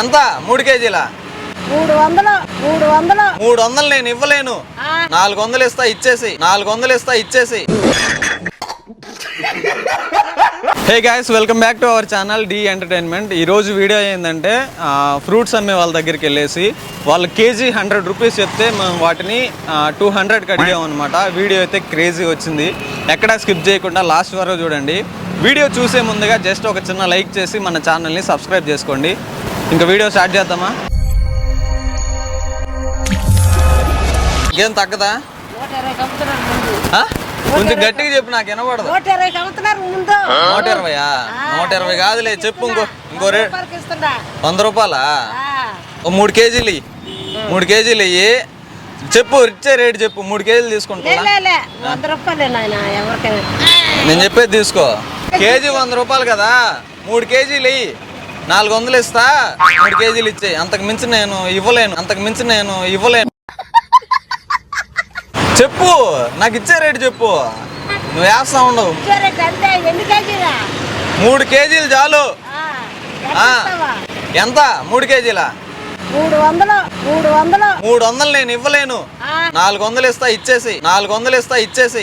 ఎంత? మూడు కేజీలా? మూడు వందలు మూడు వందలు. మూడు వందలు నేను ఇవ్వలేను. నాలుగు వందలు ఇస్తా ఇచ్చేసి. నాలుగు వందలు ఇస్తా ఇచ్చేసి. Hey guys welcome back to our channel D entertainment ఈ రోజు వీడియో ఏంటంటే ఫ్రూట్స్ అమ్మే వాళ్ళ దగ్గరికి వెళ్ళేసి వాళ్ళు కేజీ హండ్రెడ్ రూపీస్ చెప్తే మేము వాటిని టూ హండ్రెడ్కి అడిగాం అనమాట వీడియో అయితే క్రేజీ వచ్చింది. ఎక్కడా స్కిప్ చేయకుండా లాస్ట్ వరకు చూడండి. వీడియో చూసే ముందుగా జస్ట్ ఒక చిన్న లైక్ చేసి మన ఛానల్ని సబ్స్క్రైబ్ చేసుకోండి. ఇంకా వీడియో స్టార్ట్ చేద్దామా? ఏం తగ్గదా? కొంచెం గట్టిగా చెప్పు నాకు వినపడదు నూట ఇరవై కమ్ముతున్నారు ముందు. నూట ఇరవయా? నూట ఇరవై కాదులే చెప్పు ఇంకో ఇంకో వంద రూపాయలా? ఓ మూడు కేజీలు. మూడు కేజీలు ఇయ్యి. చెప్పు ఇచ్చే రేటు చెప్పు. మూడు కేజీలు లే, తీసుకుంటా లే, లే. వంద రూపాయలే నాయన ఎవరికైనా. నేను చెప్పేది తీసుకో. కేజీ వంద రూపాయలు కదా. మూడు కేజీలు ఇయ్యి. నాలుగు వందలు ఇస్తా మూడు కేజీలు ఇచ్చేయి. అంతకు మించి నేను ఇవ్వలేను అంతకు మించి నేను ఇవ్వలేను. చెప్పు నాకు ఇచ్చే రేటు చెప్పు. నువ్వు వేస్తా ఉండవు. ఇచ్చే మూడు కేజీలు చాలు. ఎంత మూడు కేజీలా? మూడు వందలు మూడు వందలు. మూడు వందలు నేను ఇవ్వలేను. నాలుగు వందలు ఇస్తా ఇచ్చేసి నాలుగు వందలు ఇస్తా ఇచ్చేసి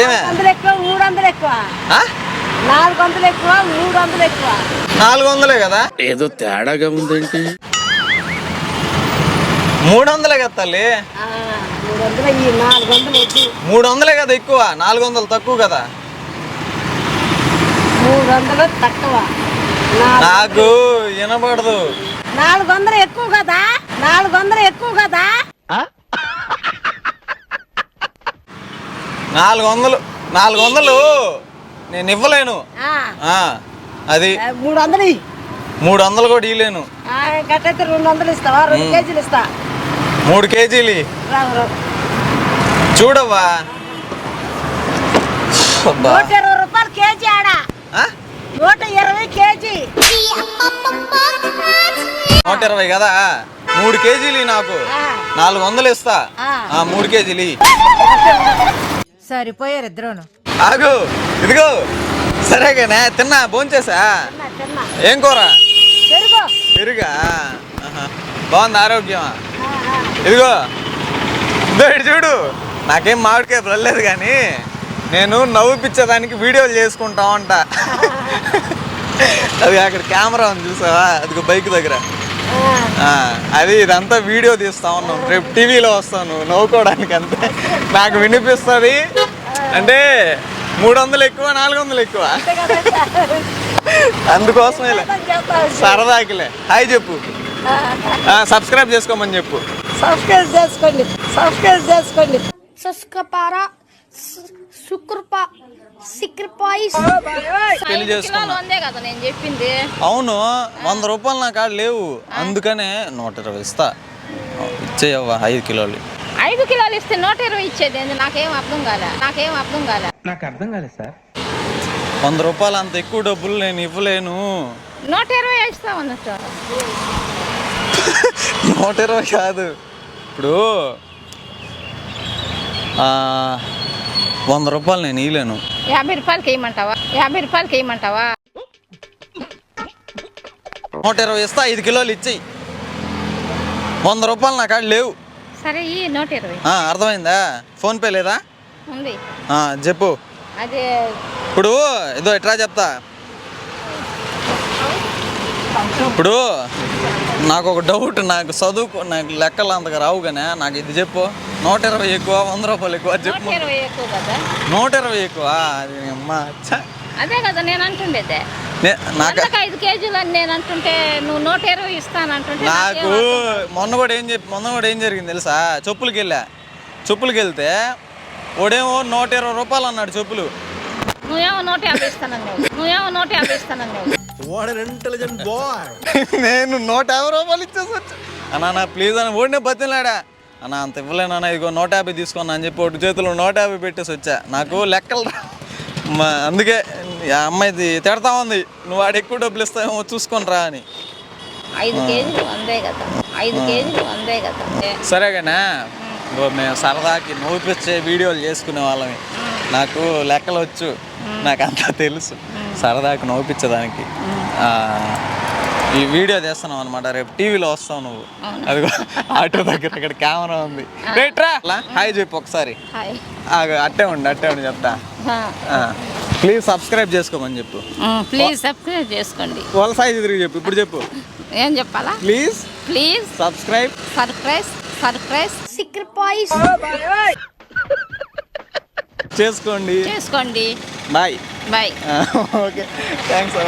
ఏమే మూడు వందలు ఎక్కువ? నాలుగు వందలు ఎక్కువ మూడు వందలు ఎక్కువ. నాలుగు వందలే కదా? ఏదో తేడాగా ఉందేంటి. మూడు వందలే కదా తల్లి? ఆ, మూడు వందలు ఈ నాలుగు వందలు ఎక్కువ. మూడు వందలే కదా ఎక్కువ నాలుగు వందలు తక్కువ కదా? మూడు వందలు తక్కువ. నాలుగు- నాకు వినపడదు నాలుగు వందలు ఎక్కువ కదా? నాలుగు వందలు ఎక్కువ కదా? నాలుగు వందలు నాలుగు వందలు. నేను ఇవ్వలేను. అది మూడు వందలు. మూడు వందలు కూడా ఇవ్వలేను గట్టయితే రెండు వందలు ఇస్తావా? రెండు కేజీలు ఇస్తా. మూడు కేజీలు. చూడవ్వా. నూట ఇరవై రూపాయలు కేజీ ఆడ. ఆ? నూట ఇరవై కేజీ. నూట ఇరవై కదా? మూడు కేజీలు నాకు. నాలుగు వందలు ఇస్తా. మూడు కేజీలు. సరిపోయారు ఇద్దరును. ఆగు ఇదిగో. సరేగానే తిన్నా భోంచేసా ఏం కూర? పెరుగు. బాగుంది ఆరోగ్యం ఆ, ఆ. ఇదిగో. ఇదో ఇటు చూడు. నాకేం మామిడికాయ పడలేదు కానీ నేను నవ్వుపిచ్చేదానికి వీడియోలు చేసుకుంటా ఉంటా. అది అక్కడ కెమెరా ఉంది చూసావా? అదిగో బైక్ దగ్గర. అది ఇదంతా వీడియో తీస్తా ఉన్నాం. రేపు టీవీలో వస్తాను నవ్వుకోవడానికి అంతే నాకు వినిపిస్తుంది. అంటే మూడు వందలు ఎక్కువ నాలుగు వందలు ఎక్కువ. అందుకోసమే. సరదాకిలే. హాయ్ చెప్పు. ఆ, సబ్స్క్రైబ్ చేసుకోమని చెప్పు. సబ్స్క్రైబ్ చేసుకోండి. సబ్స్క్రైబ్ చేసుకోండి. శుక్రపా సిక్రపాయి. పెళ్ళి చేసుకున్నా. అందే కదా నేను చెప్పింది. అవును వంద రూపాయలు నా కాడ లేవు. అందుకనే నూట ఇరవై ఇస్తా. ఇచ్చేయవ్వా ఐదు కిలోలు. ఐదు కిలోలు ఇస్తే నూట ఇరవై ఇచ్చేది ఏంది? నాకేం అర్థం కాలే. నాకేం అర్థం కాలే. వంద రూపాయలు అంత ఎక్కువ డబ్బులు నేను ఇవ్వలేను. నూట ఇరవై ఇస్తాం అన్నట్టు. నూట ఇరవై కాదు. ఇప్పుడు ఆ, వంద రూపాయలు నేను ఇవ్వలేను యాభై రూపాయలకి వేయమంటావా యాభై రూపాయలకి వేయమంటావా నూట ఇరవై ఇస్తా ఐదు కిలోలు ఇచ్చేయి. వంద రూపాయలు నా కాడ లేవు. సరే ఈ నూట ఇరవై ఆ, అర్థమైందా? ఫోన్పే లేదా? ఉంది. ఆ, చెప్పు. అదే. ఇప్పుడు ఇదో ఎట్లా చెప్తా? ఇప్పుడు నాకు ఒక డౌట్ నాకు చదువుకో నాకు లెక్కలు అంతగా రావు కానీ నాకు ఇది చెప్పు. నూట ఇరవై ఎక్కువ వంద రూపాయలు ఎక్కువ చెప్పు. నూట ఇరవై ఎక్కువ? అది అమ్మా. అదే కదా నేను అంటుండేదే. నే- నాకు ఐదు కేజీలు అని నేను అంటుంటే నువ్వు నూట ఇరవై ఇస్తానంటుంటే నాకు. మొన్న కూడా ఏం చెప్పి మొన్న కూడా ఏం జరిగింది తెలుసా? చెప్పులకి వెళ్ళా చెప్పులకి వెళ్తే ఓడేమో నూట ఇరవై రూపాయలు అన్నాడు చెప్పులు. నువ్వేమో నూట యాభై ఇస్తానన్నావు. నువ్వేమో నూట యాభై ఇస్తానన్నావు. నేను నూట యాభై రూపాయలు ఇచ్చేసి వచ్చా. అన్నా నా ప్లీజ్ అని ఓడినే బతిలాడా? అన్న అంత ఇవ్వలేను అన్న ఇదిగో నూట యాభై తీసుకున్నా అని చెప్పి ఒకటి చేతిలో నూట యాభై పెట్టేసి వచ్చా. నాకు లెక్కలు రా. మా అందుకే ఆ అమ్మాయిది తిడతా ఉంది. నువ్వు వాడు ఎక్కువ డబ్బులు ఇస్తావేమో చూసుకొని రా అని. ఐదు కేజీలు వందే కదా. ఐదు కేజీలు వందే కదా. సరేగానే మేము సరదాకి నవ్వుపిచ్చే వీడియోలు చేసుకునే వాళ్ళమి. నాకు లెక్కలు వచ్చు నాకు అంతా తెలుసు సరదాకు నవ్వుపించడానికి ఆ, ఈ వీడియో తీస్తున్నావు అనమాట రేపు టీవీలో వస్తావు నువ్వు. అది ఆటో దగ్గర ఇక్కడ కెమెరా ఉంది. రేట్రా హాయ్ చెప్పు ఒకసారి. అట్టే ఉండి అట్టే ఉండి చెప్తా. ప్లీజ్ సబ్స్క్రైబ్ చేసుకోమని చెప్పు. ప్లీజ్ సబ్స్క్రైబ్ చేసుకోండి. వాళ్ళ సైజ్ తిరిగి చెప్పు ఇప్పుడు చెప్పు. ఏం చెప్పాలా? Please. Please. Subscribe. Surprise surprise. Sacrifice. చేసుకోండి. చేసుకోండి. బాయ్. బాయ్. ఓకే. థ్యాంక్స్